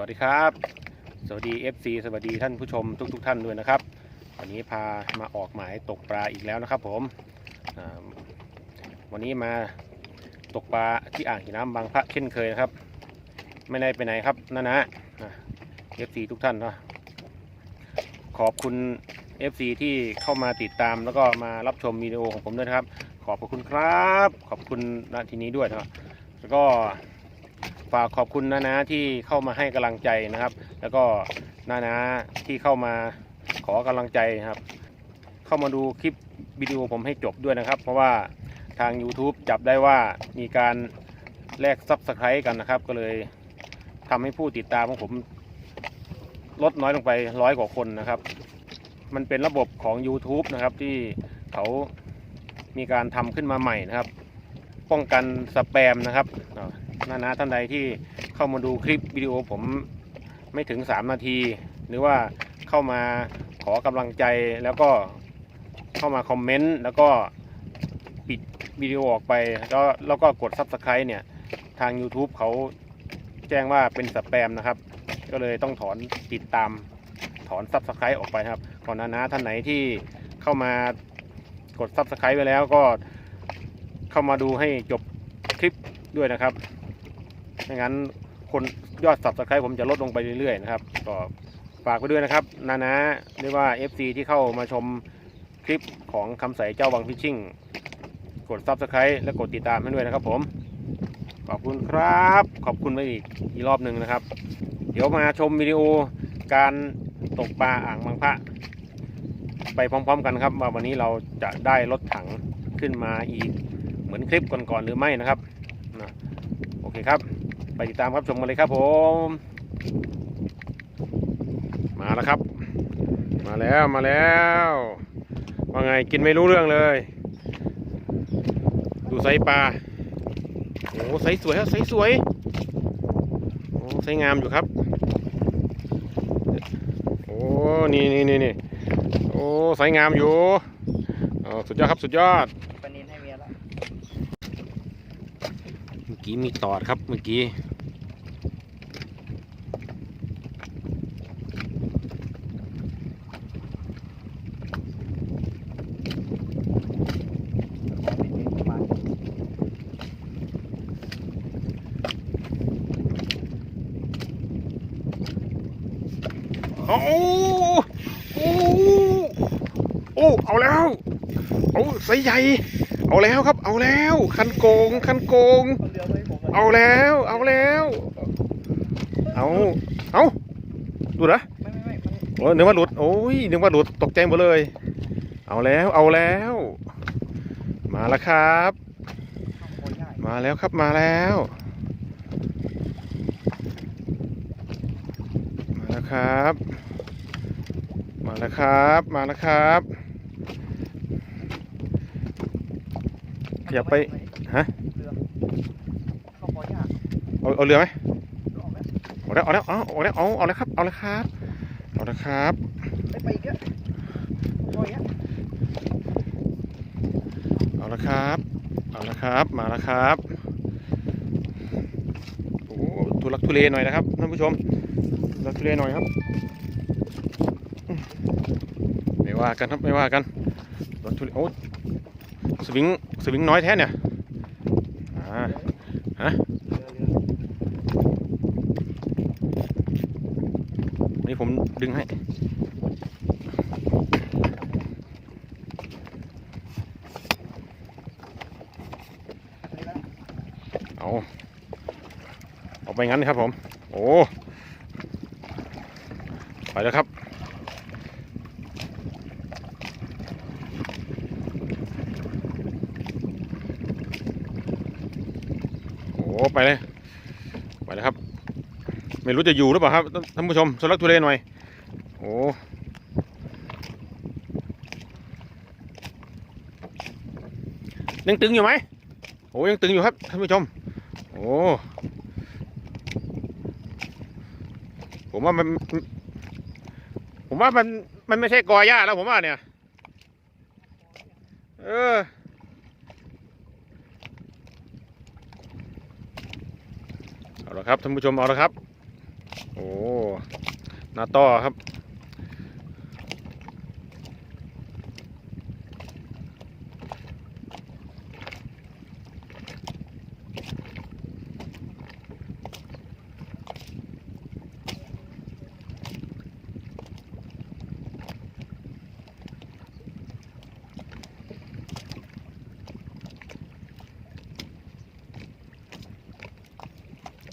วัสดีครับ สวัสดี FC สวัสดีท่านผู้ชมทุกๆท่านด้วยนะครับ วันนี้พามาออกหมายตกปลาอีกแล้วนะครับ ผมวันนี้มาตกปลาที่อ่างเก็บน้ำบางพระเช่นเคยนะครับ ไม่ได้ไปไหนครับนะนะอ่า FC ทุกท่านนะขอบคุณ FC ที่เข้ามาติดตามแล้วก็มารับชมวิดีโอของผมด้วยนะครับ ขอบคุณครับ ขอบคุณณที่นี้ด้วยนะแล้วก็ ฝากขอบคุณนานาที่เข้ามาให้กำลังใจนะครับ แล้วก็นานาที่เข้ามาขอกำลังใจครับ เข้ามาดูคลิปวิดีโอผมให้จบด้วยนะครับ เพราะว่าทาง YouTube จับได้ว่ามีการแลกซับสไครต์กันนะครับ ก็เลยทำให้ผู้ติดตามของผมลดน้อยลงไปร้อยกว่าคนนะครับ มันเป็นระบบของ YouTube นะครับที่เขามีการทำขึ้นมาใหม่นะครับ ป้องกันสแปมนะครับ นานาท่านใดที่เข้ามาดูคลิปวิดีโอผมไม่ถึง 3 นาที หรือว่าเข้ามาขอกำลังใจแล้วก็เข้ามาคอมเมนต์แล้วก็ปิดวิดีโอออกไป แล้วแล้วก็กด Subscribe เนี่ย ทาง YouTube เขาแจ้งว่าเป็นสแปมนะครับ ก็เลยต้องถอนติดตามถอน Subscribe ออกไปครับ ก่อนนานาท่านไหนที่เข้ามากด Subscribe ไว้แล้วก็เข้ามาดูให้จบคลิปด้วยนะครับ ไม่งั้นคนยอด subscribe ผมจะลดลงไปเรื่อยๆนะครับก็ฝากไปด้วยนะครับนานะหรือว่า FC ที่เข้ามาชมคลิปของคำใสเจ้าวังพิชชิ่งกด subscribe และกดติดตามให้ด้วยนะครับ ผม ขอบคุณครับ ขอบคุณไปอีกอีกรอบหนึ่งนะครับ เดี๋ยวมาชมวิดีโอการตกปลาอ่างบางพระ ไปพร้อม ๆ กันครับว่าวันนี้เราจะได้รถถังขึ้นมาอีกเหมือนคลิปก่อนๆหรือไม่นะครับนะโอเคครับ ไปติดตามรับชมกันเลยครับผม มาแล้วครับ มาแล้วมาแล้วว่าไงกินไม่รู้เรื่องเลย ดูไซส์ปลาโอ้ไซส์สวยครับไซส์สวยโอ้ไซส์งามอยู่ครับ โอ้นี่นี่นี่นี่โอ้ไซส์งามอยู่อ๋อสุดยอดครับสุดยอดปลานินให้เมียแล้วเมื่อกี้มีตอดครับเมื่อกี้ โอ้โหโอ้เอาแล้วเอาไซส์ใหญ่เอาแล้วครับ เอาแล้วคันโกงคันโกง เอาแล้ว เอาแล้ว เอาเอาดูนะโอ้นึกว่าหลุดโอ้ยนึกว่าหลุดตกใจหมดเลย เอาแล้วเอาแล้ว มาแล้วครับ มาแล้วครับมาแล้ว มา แล้วครับ มาแล้วครับ มาแล้วครับ ขยับไป ฮะเรือเข้าคอาเอาเรือไหมเอาแล้วเอาแล้วเอาเอาแล้วเอาเอาแล้วครับ เอาแล้วครับ เอาแล้วครับไปอีกอะคอยอะเอาละครับ เอาละครับ มาแล้วครับ โอ้ทุลักทุเลหน่อยนะครับท่านผู้ชม ทุลักทุเลหน่อยครับ ไม่ว่ากันครับไม่ว่ากันทุลักทุเลโอ้สวิงสวิงน้อยแท้เนี่ยอ่าฮะนี่ผมดึงให้เอาเอาไปงั้นครับผม โอ้ ไปแล้วครับโอ้ไปเลยไปแล้วครับ ไม่รู้จะอยู่หรือเปล่าครับท่านผู้ชมสลักทุเรหน่อยโอ้ยังตึงอยู่ไหมโอ้ยังตึงอยู่ครับท่านผู้ชม โอ้ผมว่ามัน ผมว่ามันมันไม่ใช่กอหญ้าแล้วผมว่าเนี่ย เออ เอาละครับท่านผู้ชมเอาละครับ โอ้ นาต่อครับ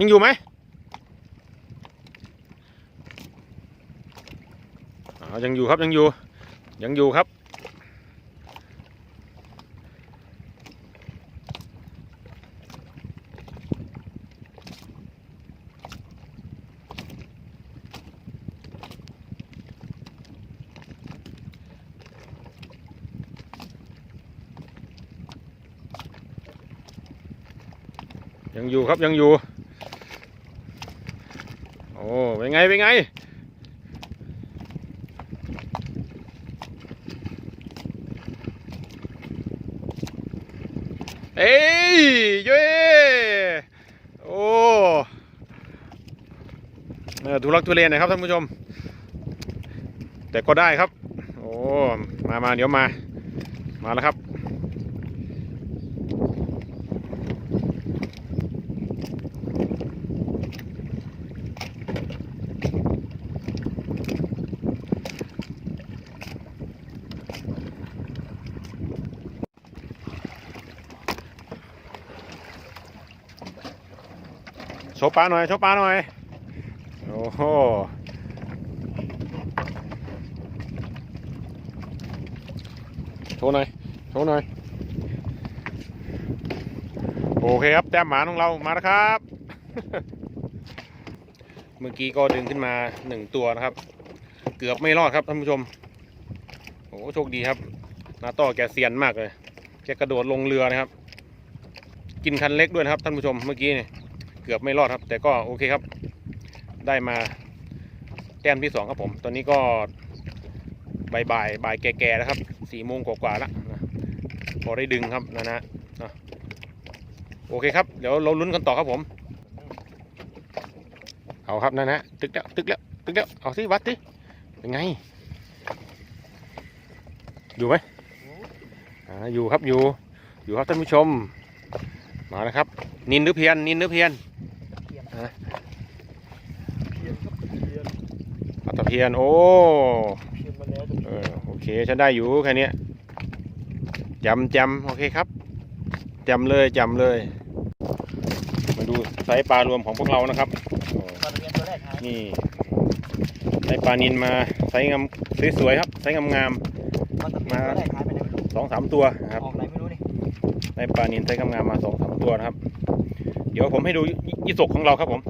ยังอยู่ไหมยังอยู่ครับยังอยู่ ยังอยู่ครับ ยังอยู่ครับยังอยู่ โอ้เป็นไงเป็นไงเอ้ยเย้โอ้เออทุลักทุเลหนะครับท่านผู้ชม แต่ก็ได้ครับ โอ้มามาเดี๋ยวมา มาแล้วครับ โชว์ปลาหน่อยโชว์ปลาหน่อย โอ้โหโชว์หน่อยโชว์หน่อยโอเคครับแต้มหมาของเรามาแล้วครับ เมื่อกี้ก็ดึงขึ้นมาหนึ่งตัวนะครับ เกือบไม่รอดครับท่านผู้ชมโอ้โหโชคดีครับนาต่อแกเซียนมากเลยแกกระโดดลงเรือนะครับ กินคันเล็กด้วยนะครับท่านผู้ชมเมื่อกี้เนี่ย เกือบไม่รอดครับ แต่ก็โอเคครับ ได้มาแต้มที่สองครับผม ตอนนี้ก็บ่ายบ่ายบ่ายแก่ๆแล้วครับสี่โมงกว่าๆแล้วนะพอได้ดึงครับนะนะนะโอเคครับ เดี๋ยวเราลุ้นกันต่อครับผม เอาครับนะนะตึกแล้วตึกแล้วตึกแล้วเอาสิวัดสิเป็นไง อยู่ไหมออยู่ครับอยู่ อยู่ครับท่านผู้ชม มาแล้วครับ นินหรือเพียนนินหรือเพียน ฮะเพียนครับเพียนปัตตะเพียนโอ้เพียนมาแล้วจะเออโอเคฉันได้อยู่แค่เนี้ยจำจำโอเคครับจำเลยจำเลย มาดูไซส์ปลารวมของพวกเรานะครับโอ้ปลาตะเพียนตัวแรกหายนี่ได้ปลานินมาไซส์งามสวยๆครับไซส์งามปลาตะเพียนตัวแรกหายไปไหนไม่รู้ๆสองสามตัวนะครับ ออกไหนไม่รู้นี่ได้ปลานินไซส์งามๆมาสองสามตัวนะครับ เดี๋ยวผมให้ดูยี่ยี่สกของเราครับผม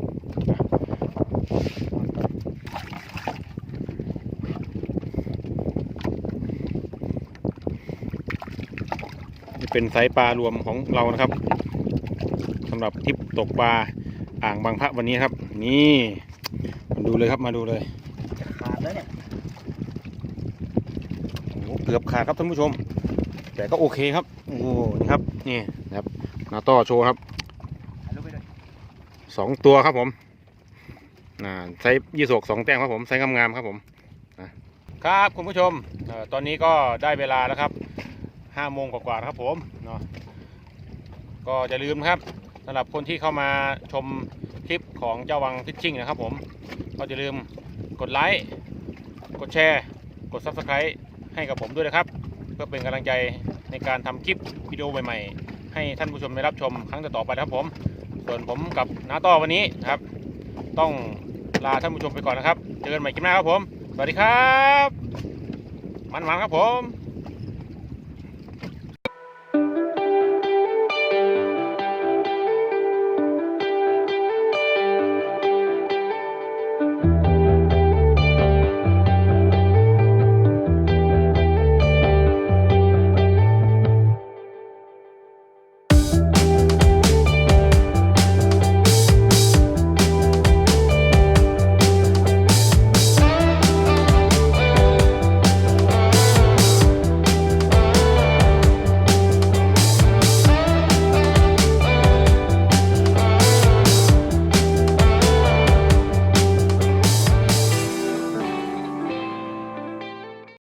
นี่เป็นไซส์ปลารวมของเรานะครับสำหรับทริปตกปลาอ่างบางพระวันนี้ครับ นี่มาดูเลยครับมาดูเลยจะขาดแล้วเนี่ยโอ้โหเกือบขาดครับท่านผู้ชม แต่ก็โอเคครับ โอ้โหนี่ครับนี่นะครับนาต่อโชว์ครับ ถ่ายรูปไปเลย สองตัวครับผมน่าไซส์ยี่สกสองแต้มครับผมไซส์งามๆครับผมครับคุณผู้ชมตอนนี้ก็ได้เวลาแล้วครับห้าโมงกว่าๆครับผมเนาะก็อย่าลืมครับสำหรับคนที่เข้ามาชมคลิปของเจ้าวังฟิชชิ่งนะครับผมก็อย่าลืมกดไลค์กดแชร์ กด Subscribe ให้กับผมด้วยนะครับ เพื่อเป็นกำลังใจในการทำคลิปวิดีโอใหม่ๆ ให้ท่านผู้ชมได้รับชมครั้งต่อๆไปนะครับผม ส่วนผมกับน้าต้อวันนี้นะครับ ต้องลาท่านผู้ชมไปก่อนนะครับ เจอกันใหม่คลิปหน้าครับผม สวัสดีครับ มันๆครับผม